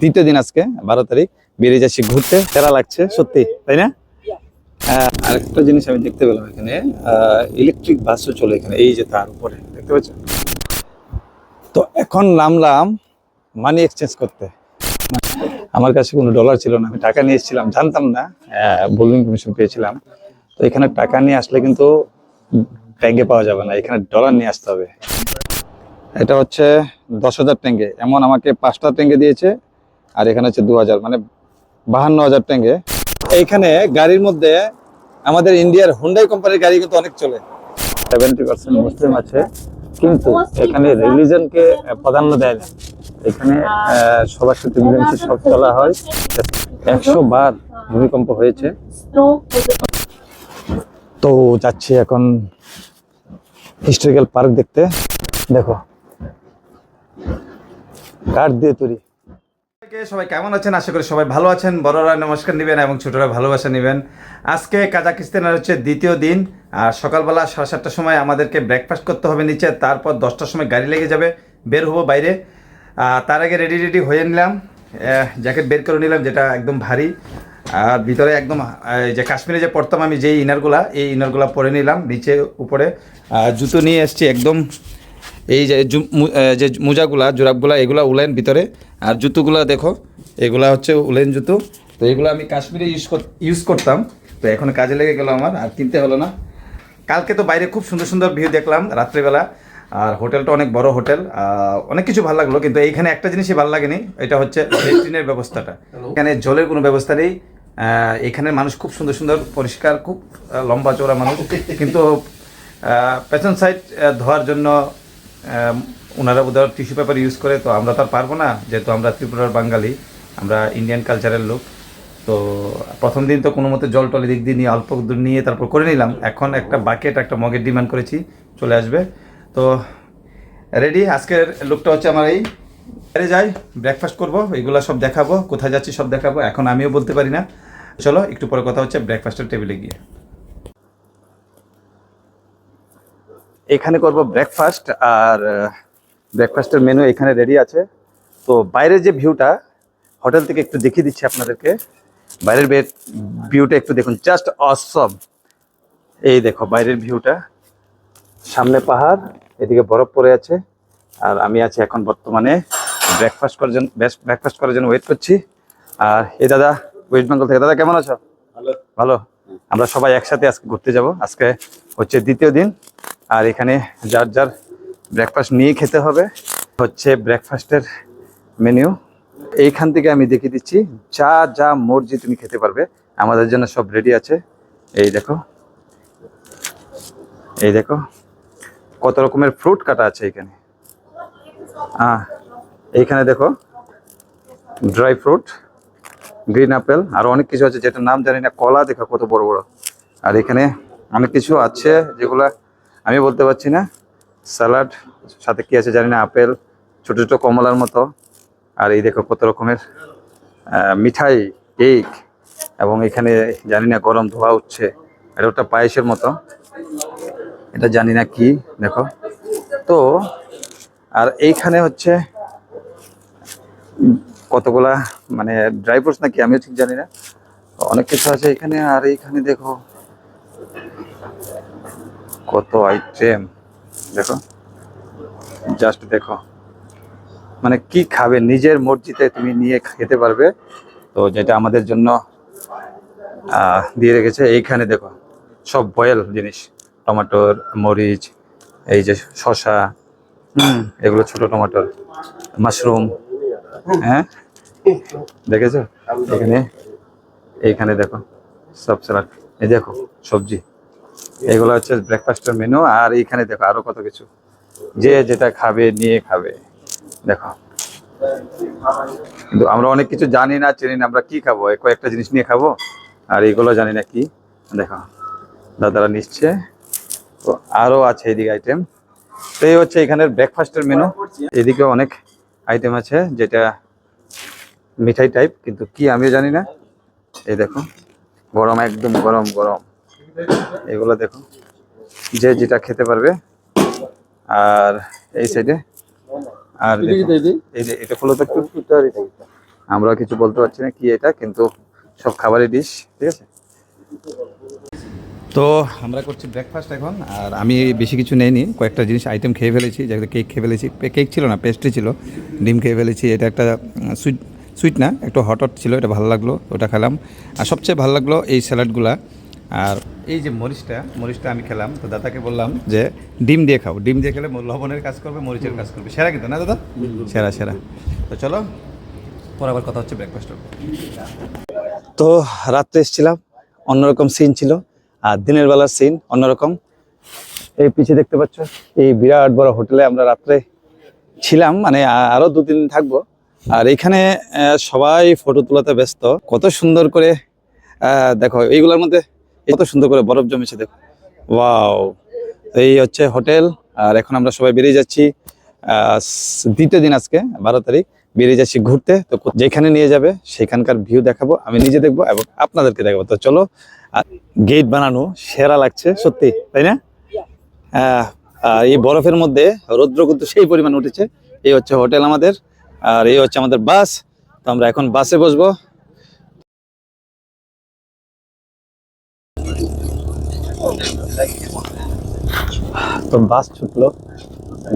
দ্বিতীয় দিন আজকে, বারো তারিখ, বেরিয়ে যাচ্ছি ঘুরতে সেরা লাগছে, সত্যি, তাই না? আরেকটা জিনিস আমি দেখতে পেলাম এখানে ইলেকট্রিক বাসও চলে এখানে, এই যে তার উপরে, দেখতে পাচ্ছেন? তো এখন নামলাম মানি এক্সচেঞ্জ করতে। আমার কাছে কোনো ডলার ছিল না, আমি টাকা নিয়ে এসেছিলাম, জানতাম না বোলিং কমিশন পেয়েছিলাম। তো এখানে টাকা নিয়ে আসলে কিন্তু ট্যাঙ্গে পাওয়া যাবে না, এখানে ডলার নিয়ে আসতে হবে। এটা হচ্ছে দশ হাজার ট্যাঙ্গে এমন আমাকে পাঁচটা ট্যাঙ্গে দিয়েছে, আর এখানে হচ্ছে দু হাজার মানে বাহান্ন হাজার ট্যাঙ্গে এইখানে গাড়ির মধ্যে আমাদের ইন্ডিয়ার হুন্ডাই কোম্পানির গাড়ি কিন্তু অনেক চলে। সেভেন্টি পার্সেন্ট মুসলিম আছে, কিন্তু এখানে রিলিজনকে প্রাধান্য দেয় না। এখানে সবার সাথে মিলেমিশে সব চলা হয়। একশো বার ভূমিকম্প হয়েছে। তো যাচ্ছি এখন হিস্টোরিক্যাল পার্ক দেখতে। দেখো। কাঠ দিয়ে তৈরি। সবাই কেমন আছেন? আশা করি সবাই ভালো আছেন। বড়রা নমস্কার নেবেন এবং ছোটরা ভালোবাসা নেবেন। আজকে কাজাকিস্তানের হচ্ছে দ্বিতীয় দিন। আর সকালবেলা সাড়ে সাতটার সময় আমাদেরকে ব্রেকফাস্ট করতে হবে নিচে। তারপর দশটার সময় গাড়ি লেগে যাবে। বের হব বাইরে। তার আগে রেডি রেডি হয়ে নিলাম। জ্যাকেট বের করে নিলাম, যেটা একদম ভারী। আর ভিতরে একদম যে কাশ্মীরে যে পড়তাম আমি, যেই ইনারগুলা এই ইনারগুলা পরে নিলাম, নিচে, উপরে। জুতো নিয়ে এসছি একদম এই যে যে মোজাগুলা জোরাবগুলা এগুলা উলেন ভিতরে। আর জুতোগুলা দেখো এগুলা হচ্ছে উলেন জুতো। তো এগুলো আমি কাশ্মীরে ইউজ ইউজ করতাম। তো এখন কাজে লেগে গেল আমার আর কিনতে হলো না। কালকে তো বাইরে খুব সুন্দর সুন্দর ভিউ দেখলাম রাত্রিবেলা। আর হোটেলটা অনেক বড় হোটেল অনেক কিছু ভালো লাগল কিন্তু এইখানে একটা জিনিসই ভালো লাগেনি এটা হচ্ছে লেট্রিনের ব্যবস্থাটা। এখানে জলের কোনো ব্যবস্থা নেই। আহ, এখানে মানুষ খুব সুন্দর সুন্দর পরিষ্কার খুব লম্বা চওড়া মানুষ। কিন্তু পেছন সাইড ধোয়ার জন্য ওনারা বোধহয় টিস্যু পেপার ইউজ করে, তো আমরা তো আর পারব না, যেহেতু আমরা ত্রিপুরার বাঙালি, আমরা ইন্ডিয়ান কালচারের লোক। তো প্রথম দিন তো কোনো মতে জল টল দিক দিয়ে নিয়ে, অল্প দূর নিয়ে তারপর করে নিলাম। এখন একটা বাকেট একটা মগের ডিমান্ড করেছি, চলে আসবে। তো রেডি আজকের লোকটা হচ্ছে আমার এই। বাইরে যাই ব্রেকফাস্ট করব, এগুলো সব দেখাবো, কোথায় যাচ্ছি সব দেখাবো, এখন আমিও বলতে পারি না। চলো, একটু পরে কথা হচ্ছে ব্রেকফাস্টের টেবিলে গিয়ে। এখানে করব ব্রেকফাস্ট আর ব্রেকফাস্টের মেনু এখানে রেডি আছে। তো বাইরের যে ভিউটা হোটেল থেকে একটু দেখিয়ে দিচ্ছি আপনাদেরকে। বাইরের ভিউটা একটু দেখুন জাস্ট অসম এই দেখো বাইরের ভিউটা সামনে পাহাড় এদিকে বরফ পড়ে আছে। আর আমি আছি এখন বর্তমানে ব্রেকফাস্ট করার জন্য ব্রেকফাস্ট করার জন্য ওয়েট করছি। আর এই দাদা ওয়েস্ট বেঙ্গল থেকে। দাদা কেমন আছো? ভালো। আমরা সবাই একসাথে আজকে ঘুরতে যাব। আজকে হচ্ছে দ্বিতীয় দিন। আর এখানে যার যার ব্রেকফাস্ট নিয়ে খেতে হবে, হচ্ছে ব্রেকফাস্টের মেনু এইখান থেকে আমি দেখিয়ে দিচ্ছি, যা যা মর্জি তুমি খেতে পারবে। আমাদের জন্য সব রেডি আছে। এই দেখো। এই দেখো। কত রকমের ফ্রুট কাটা আছে এখানে। হ্যাঁ এইখানে দেখো। ড্রাই ফ্রুট গ্রিন আপেল আর অনেক কিছু আছে যেটার নাম জানি না, কলা দেখো কত বড় বড়। আর এখানে অনেক কিছু আছে যেগুলা আমি বলতে পারছি না। স্যালাড সাথে কি আছে জানি না, আপেল, ছোট ছোট কমলার মতো। আর এই দেখো কত রকমের মিঠাই, কেক, এবং এখানে জানি না গরম ধোয়া উঠছে। এটা একটা পায়েসের মতো। এটা জানি না কি, দেখো। তো, আর এইখানে হচ্ছে কতগুলা মানে ড্রাই ফ্রুটস নাকি, আমিও ঠিক জানি না। অনেক কিছু আছে এখানে, আর এইখানে দেখো কত আইটেম দেখো জাস্ট দেখো। মানে কি খাবে? নিজের মর্জিতে তুমি নিয়ে খেতে পারবে। তো যেটা আমাদের জন্য দিয়ে রেখেছে, এইখানে দেখো, সব বয়েল জিনিস। টমাটোর মরিচ, এই যে হুম, এগুলো ছোট টমাটোর। মাশরুম হ্যাঁ? দেখেছ? এখানে, এইখানে দেখো, সব স্যালাড এই দেখো, সবজি। এগুলো হচ্ছে ব্রেকফাস্টের মেনু আর এইখানে দেখো আরও কত কিছু। যে যেটা খাবে, নিয়ে খাবে। দেখো। কিন্তু আমরা অনেক কিছু জানি না, চিনি না, আমরা কি খাব? কয়েকটা জিনিস নিয়ে খাব, আর এগুলো জানি না কি। দেখো, দাদারা নিচ্ছে। তো আরও আছে এদিকে আইটেম তো এই হচ্ছে এখানের ব্রেকফাস্টের মেনু এদিকে অনেক আইটেম আছে, যেটা মিঠাই টাইপ কিন্তু কি আমিও জানি না। এই দেখো, গরম, একদম গরম গরম। এগুলো দেখো যে যেটা খেতে পারবে। আর এই সাইডে আর এই যে এটা খোলো তো একটু। আমরা কিছু বলতে পারছি না কি এটা কিন্তু সব খাবারের ডিশ ঠিক আছে? তো আমরা করছি ব্রেকফাস্ট এখন আর আমি বেশি কিছু নেইনি। কয়েকটা জিনিস আইটেম খেয়ে ফেলেছি যেগুলো কেক খেয়ে ফেলেছি। কেক ছিল না পেস্ট্রি ছিল ডিম খেয়ে ফেলেছি। এটা একটা সুইট সুইট না একটু হট হট ছিল এটা ভালো লাগল ওটা খেলাম। আর সবচেয়ে ভালো লাগল এই স্যালাডগুলা আর এই যে মরিচটা মরিচটা আমি খেলাম তো দাদাকে বললাম যে ডিম দিয়ে খাও ডিম দিয়ে খেলে লবণের কাজ করবে মরিচের কাজ করবে। সেরা কিন্তু না দাদা? সেরা সেরা। তো চলো পর আবার কথা হচ্ছে ব্রেকফাস্ট তো রাত্রে এসেছিলাম অন্যরকম সিন ছিল আর দিনের বেলার সিন অন্যরকম। এই পিছিয়ে দেখতে পাচ্ছ এই বিরাট বড় হোটেলে আমরা রাত্রে ছিলাম মানে আ- আরও দু তিন দিন থাকব। আর এখানে সবাই ফটো তোলাতে ব্যস্ত। কত সুন্দর করে দেখো এইগুলোর মধ্যে কত সুন্দর করে বরফ জমেছে দেখো। ওয়াও। এই হচ্ছে হোটেল, আর এখন আমরা সবাই বেরিয়ে যাচ্ছি। দ্বিতীয় দিন আজকে, বারো তারিখ, বেরিয়ে যাচ্ছি ঘুরতে। তো যেখানে নিয়ে যাবে, সেখানকার ভিউ দেখাবো, আমি নিজে দেখব এবং আপনাদেরকে দেখাবো। তো চলো গেট বানানো সেরা লাগছে, সত্যি, তাই না? এই বরফের মধ্যে রৌদ্র কিন্তু সেই পরিমাণ উঠেছে। এই হচ্ছে হোটেল আমাদের, আর এই হচ্ছে আমাদের বাস তো আমরা এখন বাসে বসবো। তো বাস ছুটলো,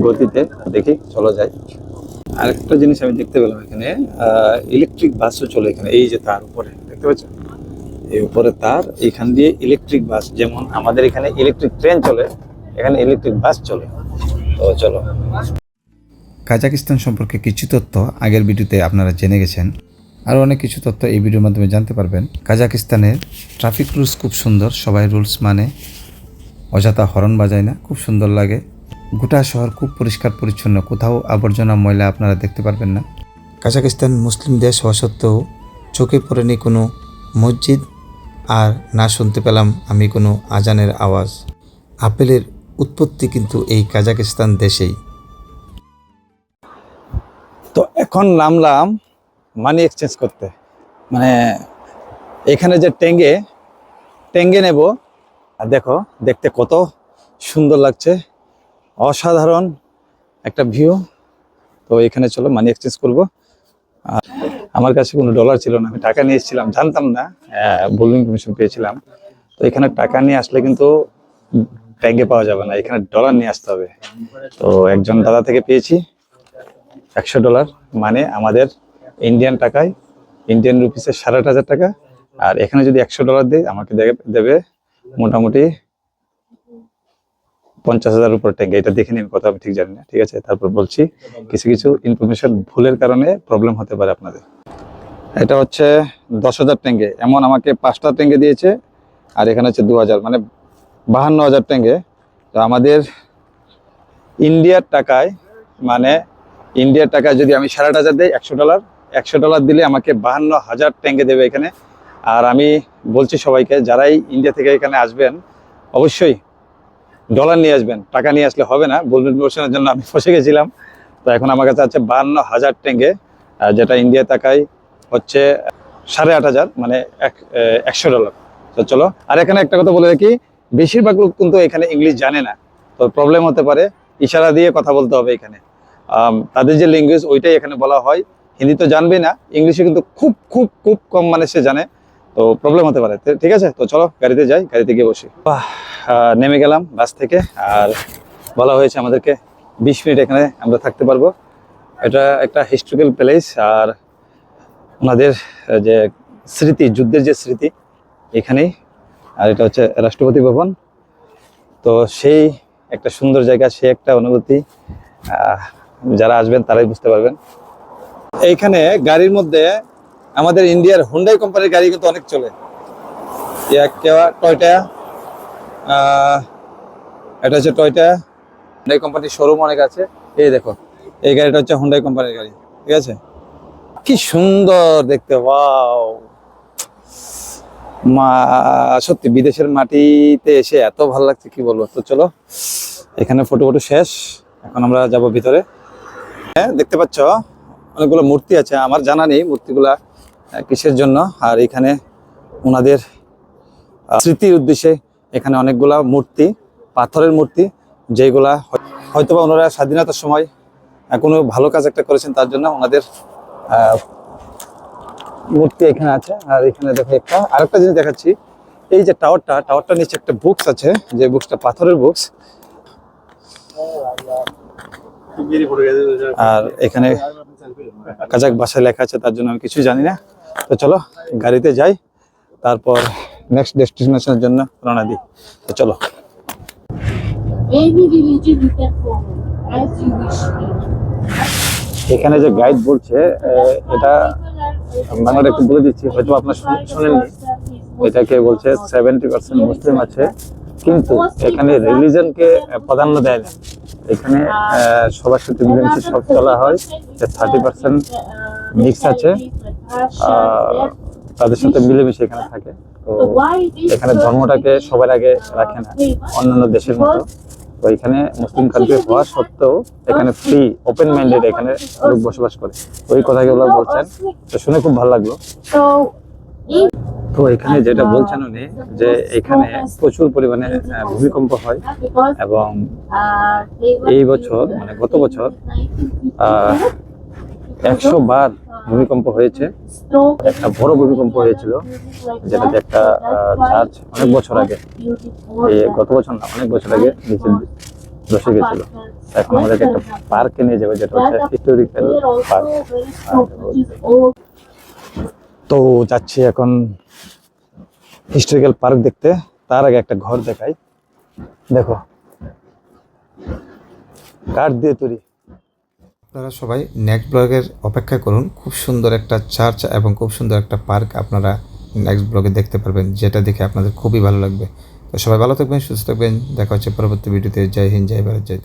গতিতে দেখি চলো যাই। আরেকটা জিনিস আমি দেখতে পেলাম এখানে ইলেকট্রিক বাসও চলে এখানে, এই যে তার উপরে, দেখতে পাচ্ছ? এই উপরে তার এখান দিয়ে ইলেকট্রিক বাস যেমন আমাদের এখানে ইলেকট্রিক ট্রেন চলে, এখানে ইলেকট্রিক বাস চলে। তো চলো। কাজাকিস্তান সম্পর্কে কিছু তথ্য আগের ভিডিওতে আপনারা জেনে গেছেন। আরও অনেক কিছু তথ্য এই ভিডিওর মাধ্যমে জানতে পারবেন। কাজাকিস্তানের ট্রাফিক রুলস খুব সুন্দর, সবাই রুলস মানে অযথা হরন বাজায় না, খুব সুন্দর লাগে। গোটা শহর খুব পরিষ্কার পরিচ্ছন্ন, কোথাও আবর্জনা, ময়লা আপনারা দেখতে পারবেন না। কাজাকিস্তান মুসলিম দেশ হওয়া সত্ত্বেও চোখে পড়েনি কোনো মসজিদ আর না শুনতে পেলাম আমি কোনো আজানের আওয়াজ। আপেলের উৎপত্তি কিন্তু এই কাজাকিস্তান দেশেই। তো এখন নামলাম মানি এক্সচেঞ্জ করতে। মানে এখানে যে টেঙ্গে টেঙ্গে নেব। আর দেখো, দেখতে কত সুন্দর লাগছে। অসাধারণ একটা ভিউ তো এখানে চলো মানি এক্সচেঞ্জ করব। আমার কাছে কোনো ডলার ছিল না, আমি টাকা নিয়ে এসেছিলাম, জানতাম না। বোলিং কমিশন পেয়েছিলাম। তো এখানে টাকা নিয়ে আসলে কিন্তু ট্যাঙ্গে পাওয়া যাবে না, এখানে ডলার নিয়ে আসতে হবে। তো একজন দাদা থেকে পেয়েছি, একশো ডলার মানে আমাদের ইন্ডিয়ান টাকায় ইন্ডিয়ান রুপিসে সাড়ে হাজার টাকা। আর এখানে যদি একশো ডলার দেয়, আমাকে দেবে- মোটামুটি পঞ্চাশ হাজার উপর ট্যাঙ্কে এটা দেখে নিন, কথা আমি ঠিক জানি না, ঠিক আছে? তারপর বলছি, কিছু কিছু ইনফরমেশন ভুলের কারণে প্রবলেম হতে পারে আপনাদের। এটা হচ্ছে দশ হাজার ট্যাঙ্গে এমন আমাকে পাঁচটা ট্যাঙ্গে দিয়েছে, আর এখানে হচ্ছে দু হাজার মানে বাহান্ন হাজার ট্যাঙ্গে তো আমাদের ইন্ডিয়ার টাকায় মানে ইন্ডিয়ার টাকায় যদি আমি সাড়ে হাজার দিই, একশো ডলার একশো ডলার দিলে আমাকে বাহান্ন হাজার ট্যাঙ্কে দেবে এখানে। আর আমি বলছি সবাইকে, যারাই ইন্ডিয়া থেকে এখানে আসবেন, অবশ্যই ডলার নিয়ে আসবেন, টাকা নিয়ে আসলে হবে না। বুলবুল প্রমোশনের জন্য আমি ফসে গেছিলাম। তো এখন আমার কাছে আছে বাহান্ন হাজার ট্যাঙ্কে যেটা ইন্ডিয়া টাকায় হচ্ছে সাড়ে আট হাজার মানে এক একশো ডলার তো চলো, আর এখানে একটা কথা বলে রাখি, বেশিরভাগ লোক কিন্তু এখানে ইংলিশ জানে না। তো প্রবলেম হতে পারে, ইশারা দিয়ে কথা বলতে হবে এখানে। তাদের যে ল্যাঙ্গুয়েজ ওইটাই এখানে বলা হয়। হিন্দি তো জানবেই না ইংলিশে কিন্তু খুব খুব খুব কম মানে সে জানে, তো প্রবলেম হতে পারে। ঠিক আছে? তো চলো, গাড়িতে যাই, গাড়িতে গিয়ে বসি। নেমে গেলাম বাস থেকে, আর বলা হয়েছে আমাদেরকে বিশ মিনিট এখানে আমরা থাকতে পারব। এটা একটা হিস্টোরিক্যাল প্লেস আর ওনাদের যে স্মৃতি, যুদ্ধের যে স্মৃতি, এখানেই। আর এটা হচ্ছে রাষ্ট্রপতি ভবন। তো সেই একটা সুন্দর জায়গা, সেই একটা অনুভূতি যারা আসবেন তারাই বুঝতে পারবেন। এইখানে গাড়ির মধ্যে আমাদের ইন্ডিয়ার হুন্ডাই কোম্পানির গাড়ি কিন্তু অনেক চলে। টয়টা এটা হচ্ছে টয়টা। হুন্ডাই কোম্পানির শোরুম অনেক আছে। এই দেখো, এই গাড়িটা হচ্ছে হুন্ডাই কোম্পানির গাড়ি, ঠিক আছে? কি সুন্দর দেখতে, ওয়াও! মা, সত্যি বিদেশের মাটিতে এসে এত ভালো লাগছে, কি বলব? তো চলো, এখানে ফটো ফটো শেষ, এখন আমরা যাব ভিতরে। হ্যাঁ দেখতে পাচ্ছ? অনেকগুলো মূর্তি আছে আমার জানা নেই মূর্তিগুলা কিসের জন্য। আর এখানে ওনাদের স্মৃতির উদ্দেশ্যে এখানে অনেকগুলা মূর্তি পাথরের মূর্তি যেগুলা হয়- হয়তোবা ওনারা স্বাধীনতার সময় কোনো ভালো কাজ একটা করেছেন তার জন্য ওনাদের মূর্তি এখানে আছে। আর এখানে দেখো একটা আরেকটা জিনিস দেখাচ্ছি। এই যে টাওয়ারটা টাওয়ারটা নিচে একটা বুকস আছে যে বুকসটা পাথরের বুকস। আর এখানে কাজাক ভাষায় লেখা আছে তার জন্য আমি কিছু জানি না। তো চলো গাড়িতে যাই তারপর নেক্সট ডেস্টিনেশনের জন্য রওনা দিই। তো চলো. এখানে যে গাইড বলছে এটা বাংলাটা একটু বলে দিচ্ছি হয়তো আপনার শুনে- শোনেননি। এটাকে বলছে সেভেন্টি পার্সেন্ট মুসলিম আছে কিন্তু এখানে রিলিজনকে প্রাধান্য দেয় না। এখানে সবার সাথে মিলেমিশে সব চলা হয়। থার্টি পার্সেন্ট মিক্স আছে তাদের সাথে মিলেমিশে এখানে থাকে। তো এখানে ধর্মটাকে সবার আগে রাখে না অন্যান্য দেশের মতো। তো এখানে মুসলিম কান্ট্রি হওয়া সত্ত্বেও এখানে ফ্রি ওপেন মাইন্ডেড এখানে লোক বসবাস করে। ওই কথাগুলো বলছেন তো শুনে খুব ভালো লাগল। তো এখানে যেটা বলছেন উনি, যে এখানে প্রচুর পরিমাণে ভূমিকম্প হয় এবং এই বছর মানে গত বছর একশো বার ভূমিকম্প হয়েছে। একটা বড় ভূমিকম্প হয়েছিল, যেটাতে একটা চার্চ অনেক বছর আগে, এই গত বছর না, অনেক বছর আগে নিচে বসে গেছিল। এখন আমাদেরকে একটা পার্কে নিয়ে যাবে যেটা হচ্ছে হিস্টোরিক্যাল পার্ক। তো যাচ্ছি এখন হিস্টোরিক্যাল পার্ক দেখতে, তার আগে একটা ঘর দেখাই। দেখো, কাঠ দিয়ে তৈরি। আপনারা সবাই নেক্সট ব্লগের অপেক্ষা করুন। খুব সুন্দর একটা চার্চ এবং খুব সুন্দর একটা পার্ক আপনারা নেক্সট ব্লগে দেখতে পারবেন, যেটা দেখে আপনাদের খুবই ভালো লাগবে। তো সবাই ভালো থাকবেন, সুস্থ থাকবেন। দেখা হচ্ছে পরবর্তী ভিডিওতে জয় হিন্দ, জয় ভারত, জয়